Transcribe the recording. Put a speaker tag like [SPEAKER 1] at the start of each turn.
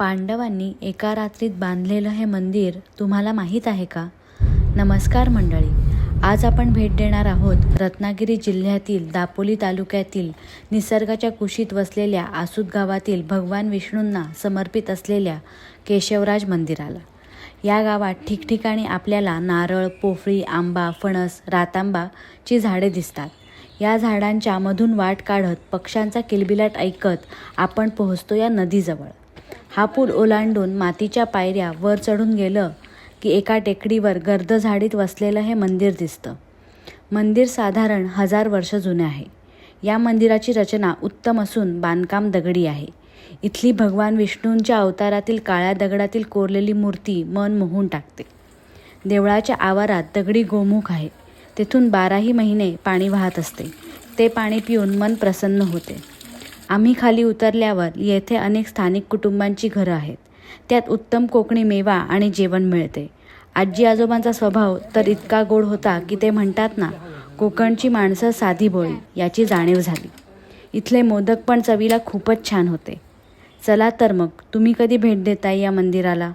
[SPEAKER 1] पांडवांनी एका रात्रीत बांधलेलं हे मंदिर तुम्हाला माहीत आहे का? नमस्कार मंडळी. आज आपण भेट देणार आहोत रत्नागिरी जिल्ह्यातील दापोली तालुक्यातील निसर्गाच्या कुशीत वसलेल्या आसूद गावातील भगवान विष्णूंना समर्पित असलेल्या केशवराज मंदिराला. या गावात ठिकठिकाणी आपल्याला नारळ पोफळी आंबा फणस रातांबाची झाडे दिसतात. या झाडांच्या मधून वाट काढत पक्ष्यांचा किलबिलाट ऐकत आपण पोहोचतो या नदीजवळ. हा पूल ओलांडून मातीच्या पायऱ्या वर चढून गेलं की एका टेकडीवर गर्द झाडीत वसलेलं हे मंदिर दिसतं. मंदिर साधारण हजार वर्ष जुने आहे. या मंदिराची रचना उत्तम असून बांधकाम दगडी आहे. इथली भगवान विष्णूंच्या अवतारातील काळ्या दगडातील कोरलेली मूर्ती मन मोहून टाकते. देवळाच्या आवारात दगडी गोमुख आहे. तेथून बाराही महिने पाणी वाहत असते. ते पाणी पिऊन मन प्रसन्न होते. आम्ही खाली उतरल्यावर येथे अनेक स्थानिक कुटुंबांची घरं आहेत. त्यात उत्तम कोकणी मेवा आणि जेवण मिळते. आजी आजोबांचा स्वभाव तर इतका गोड होता की ते म्हणतात ना कोकणची माणसं साधी बोळी याची जाणीव झाली. इथले मोदक पण चवीला खूपच छान होते. चला तर मग तुम्ही कधी भेट देताय या मंदिराला?